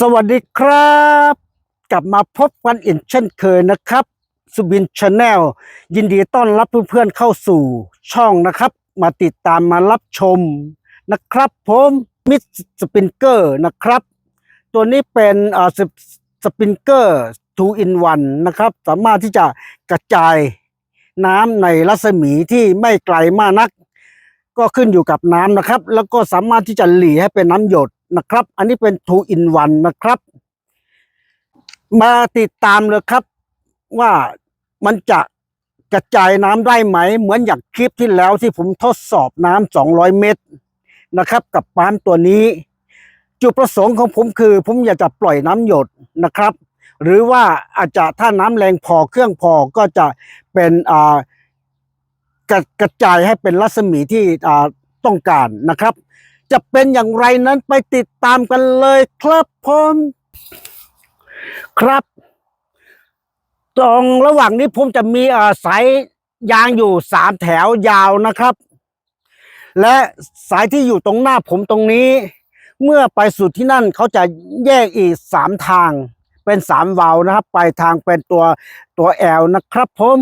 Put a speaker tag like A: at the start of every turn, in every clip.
A: สวัสดีครับ กลับมาพบกันอีกเช่นเคยนะครับสุบินชาแนลยินดีต้อนรับเพื่อนๆเข้าสู่ช่องนะครับ มาติดตามมารับชมนะครับ ผมมิสสปินเกอร์นะครับ ตัวนี้เป็นอ่าสปินเกอร์2 in 1นะครับ สามารถที่จะกระจายน้ำในรัศมีที่ไม่ไกลมากนัก ก็ขึ้นอยู่กับน้ำนะครับ แล้วก็สามารถที่จะหลีให้เป็นน้ำหยด นะครับ อันนี้เป็น 2 in 1 นะครับ มาติดตามเลยครับ ว่ามันจะกระจายน้ำได้ไหม เหมือนอย่างคลิปที่แล้วที่ผมทดสอบน้ำ200 เมตรนะครับ กับปั๊มตัวนี้ จุดประสงค์ของผมคือ ผมอยากจะปล่อยน้ำหยดนะครับ หรือว่าอาจจะถ้าน้ำแรงพอเครื่องพอก็จะเป็นอ่ากระกระจายให้เป็นรัศมีที่อ่าต้องการนะครับ จะเป็นอย่างไรนั้นไปติดตามกันเลยครับผมครับตรงระหว่างนี้ผมจะมีอาสายยางอยู่สามแถวยาวนะครับ และสายที่อยู่ตรงหน้าผมตรงนี้ เมื่อไปสุดที่นั่นเขาจะแยกอีกสามทาง เป็นสามวาล์วนะครับ ไปทางเป็นตัวตัวแอลนะครับผม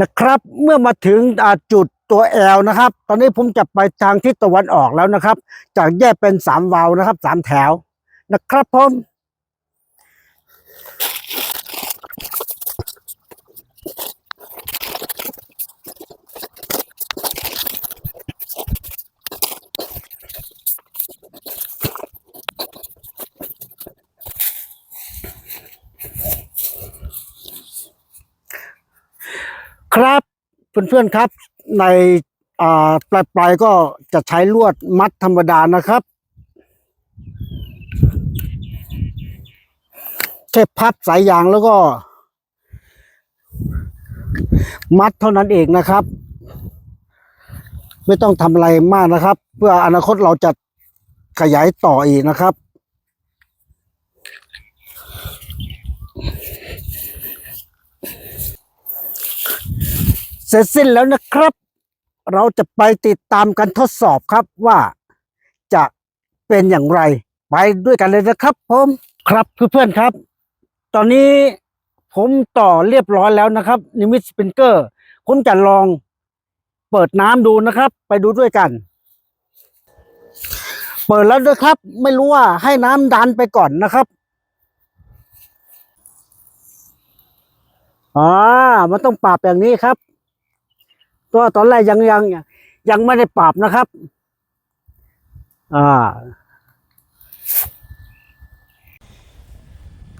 A: นะครับ เมื่อมาถึงจุดตัวแอลนะครับ ตอนนี้ผมจะไปทางทิศตะวันออกแล้วนะครับ จากแยกเป็นสามวาล์วนะครับสามแถวนะครับผม ครับเพื่อนๆครับ ในปลายปลายๆก็จะใช้ลวดมัดธรรมดานะครับแค่พับสายยางแล้วก็ มัดเท่านั้นเองนะครับ ไม่ต้องทำอะไรมากนะครับ เพื่ออนาคตเราจะขยายต่ออีกนะครับ ร็จสิ้นแล้วนะครับ เราจะไปติดตามกันทดสอบครับว่าจะเป็นอย่างไร ไปด้วยกันเลยนะครับผมครับเพื่อนๆครับ ตอนนี้ผมต่อเรียบร้อยแล้วนะครับนิมิตสปริงเกอร์ผมจะลองเปิดน้ำดูนะครับ ไปดูด้วยกัน เปิดแล้วด้วยครับ ไม่รู้ว่าให้น้ำดันไปก่อนนะครับอ่ามันต้องปรับอย่างนี้ครับ ตัวตอนแรกยังยังยังไม่ได้ปรับนะครับ อ่า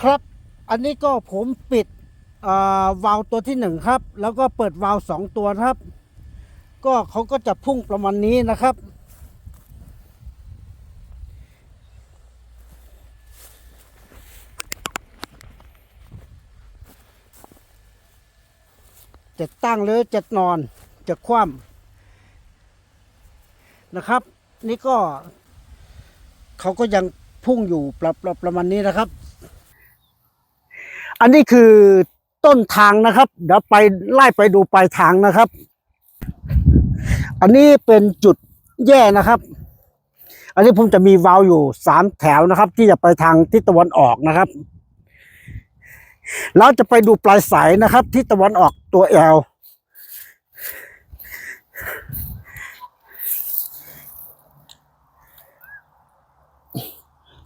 A: ครับ อันนี้ก็ผมปิดวาล์วตัวที่หนึ่งครับ แล้วก็เปิดวาล์วสองตัวครับ ก็เขาก็จะพุ่งประมาณนี้นะครับจะตั้งหรือจะนอน จะคว่ำนะครับ นี่ก็เขาก็ยังพุ่งอยู่ประประประมาณนี้นะครับ อันนี้คือต้นทางนะครับเดี๋ยวไปไล่ไปดูปลายทางนะครับ อันนี้เป็นจุดแย่นะครับ อันนี้ผมจะมีวาล์วอยู่สามแถวนะครับ ที่จะไปทางทิศตะวันออกนะครับเราจะไปดูปลายสายนะครับที่ตะวันออกตัวแอล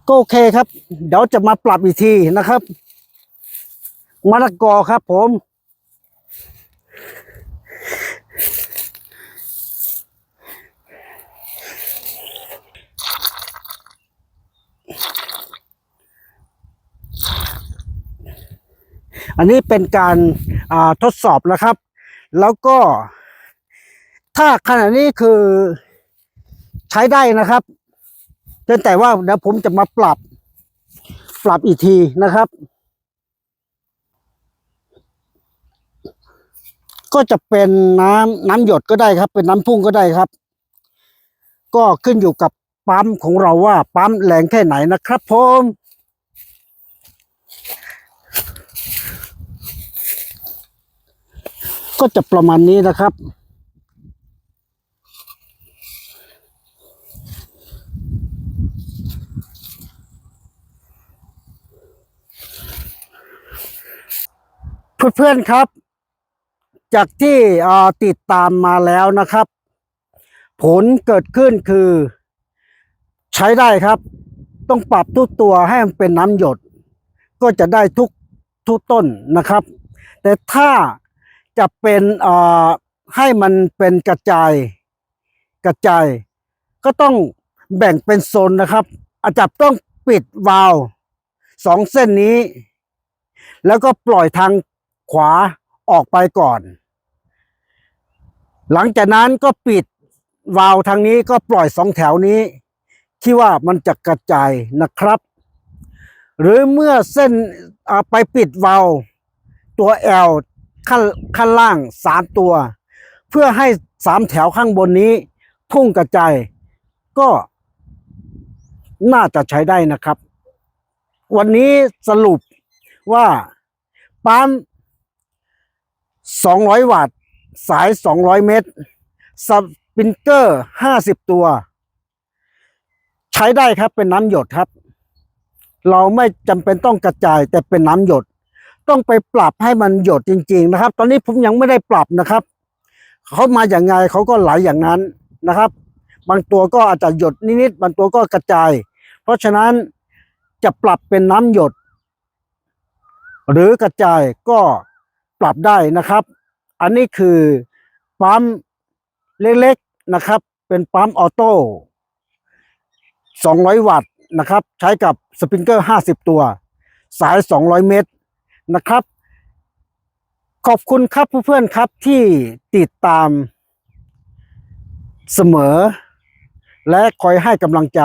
A: ก็โอเคครับ เดี๋ยวจะมาปรับอีกทีนะครับมะละกอครับผม อันนี้เป็นการาทดสอบนะครับ แล้วก็ ถ้าขณะนี้คือใช้ได้นะครับ แต่ว่าเดี๋ยวผมจะมาปรับ ปรับอีกทีนะครับ ก็จะเป็นน้ำน้ำหยดก็ได้ครับ เป็นน้ำพุ่งก็ได้ครับ ก็ขึ้นอยู่กับปั๊มของเราว่าปั๊มแรงแค่ไหนนะครับผมก็จะประมาณนี้นะครับ เพื่อนๆครับ จากที่ติดตามมาแล้วนะครับ ผลเกิดขึ้นคือ ใช้ได้ครับ ต้องปรับทุกตัวให้มันเป็นน้ำหยด ก็จะได้ทุกทุกต้นนะครับ แต่ถ้าจะเป็นอ่าให้มันเป็นกระจาย กระจาย ก็ต้องแบ่งเป็นโซนนะครับ อาจจะต้องปิดวาล์วสองเส้นนี้ แล้วก็ปล่อยทาง ขวาออกไปก่อน หลังจากนั้นก็ปิดวาล์วทางนี้ก็ปล่อยสองแถวนี้ ที่ว่ามันจะกระจายนะครับ หรือเมื่อเส้นไปปิดวาล์วตัว L ขั้นขั้นล่างสามตัว เพื่อให้สามแถวข้างบนนี้ พุ่งกระจายก็น่าจะใช้ได้นะครับ วันนี้สรุปว่าปั๊ม 200 วัตต์ สาย 200 เมตร สปริงเกอร์ 50 ตัว ใช้ได้ครับเป็นน้ำหยดครับ เราไม่จำเป็นต้องกระจายแต่เป็นน้ำหยด ต้องไปปรับให้มันหยดจริง ๆ นะครับ ตอนนี้ผมยังไม่ได้ปรับนะครับเขามาอย่างไงเขาก็ไหลอย่างนั้นนะครับ บางตัวก็อาจจะหยดนิดๆบางตัวก็กระจาย เพราะฉะนั้นจะปรับเป็นน้ำหยด หรือกระจายก็ ปรับได้นะครับ อันนี้คือปั๊มเล็กๆนะครับ เป็นปั๊มออโต้200 วัตต์นะครับ ใช้กับสปริงเกอร์ 50 ตัว สาย 200 เมตรนะครับ ขอบคุณครับเพื่อนๆครับที่ติดตามเสมอ และคอยให้กำลังใจ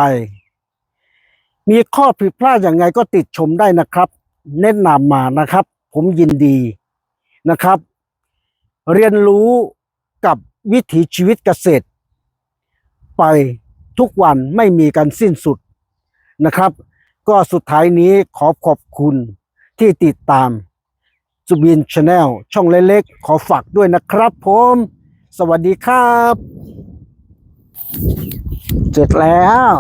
A: มีข้อผิดพลาดอย่างไงก็ติดชมได้นะครับ แนะนำมานะครับ ผมยินดี นะครับ เรียนรู้กับวิถีชีวิตเกษตร ไปทุกวันไม่มีการสิ้นสุดนะครับ ก็สุดท้ายนี้ขอขอบคุณที่ติดตามสุบินชาแนลช่องเล็กๆ ขอฝากด้วยนะครับผม สวัสดีครับ เสร็จแล้ว